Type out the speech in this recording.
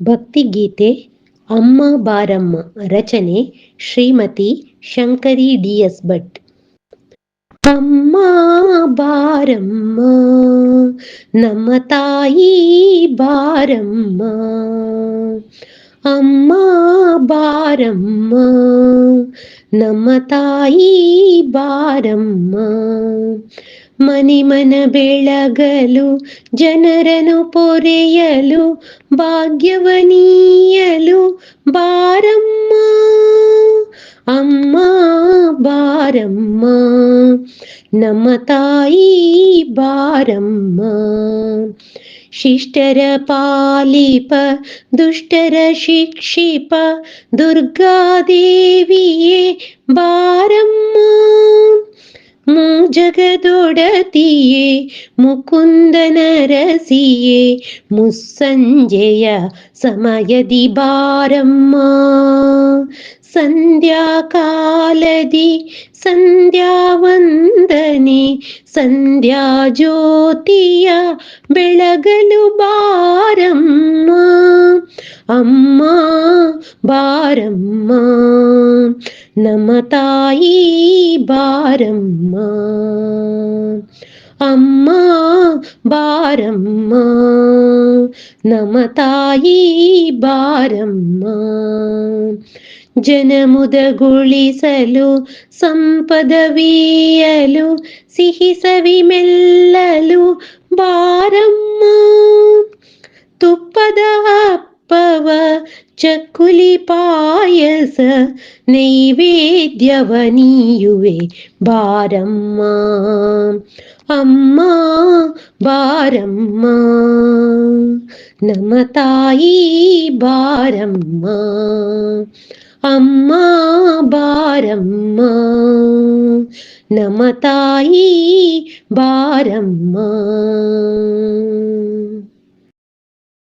ಭಕ್ತಿಗೀತೆ ಅಮ್ಮ ಬಾರಮ್ಮ ರಚನೆ ಶ್ರೀಮತಿ ಶಂಕರಿ ಡಿ ಎಸ್ ಭಟ್ ಅಮ್ಮ ಬಾರಮ್ಮ ನಮ್ಮ ತಾಯಿ ಬಾರಮ್ಮ ಅಮ್ಮ ಬಾರಮ್ಮ ನಮ್ಮ ತಾಯಿ ಬಾರಮ್ಮ ಮನೆ ಮನ ಬೆಳಗಲು ಜನರನ್ನು ಪೊರೆಯಲು ಭಾಗ್ಯವನೀಯಲು ಬಾರಮ್ಮ ಅಮ್ಮ ಬಾರಮ್ಮ ನಮ್ಮ ತಾಯಿ ಬಾರಮ್ಮ शिष्टर पालिप दुष्टर शिक्षिप दुर्गादेविये भारम्मा जगदोडतिये मुकुन्दनरसिये मुस्सञ्जय समयदि भारम्मा सन्ध्याकालदि ಸಂಧ್ಯಾವಂದನೆ ಸಂಧ್ಯಾ ಜ್ಯೋತಿಯ ಬೆಳಗಲು ಬಾರಮ್ಮ ಅಮ್ಮ ಬಾರಮ್ಮ ನಮ್ಮ ತಾಯಿ ಬಾರಮ್ಮ ಅಮ್ಮ ಬಾರಮ್ಮ ನಮ್ಮ ತಾಯಿ ಬಾರಮ್ಮ ಜನಮುದಗೊಳಿಸಲು ಸಂಪದವೀಯಲು ಸಿಹಿ ಸವಿ ಮೆಲ್ಲಲು ಬಾರಮ್ಮ ತುಪ್ಪದ ಹಪ್ಪವ ಚಕ್ಕುಲಿ ಪಾಯಸ ನೈವೇದ್ಯವ ನೀಯುವೆ ಬಾರಮ್ಮ ಅಮ್ಮ ಬಾರಮ್ಮ నమతాయి బారమ్మ అమ్మా బారమ్మ నమతాయి బారమ్మ.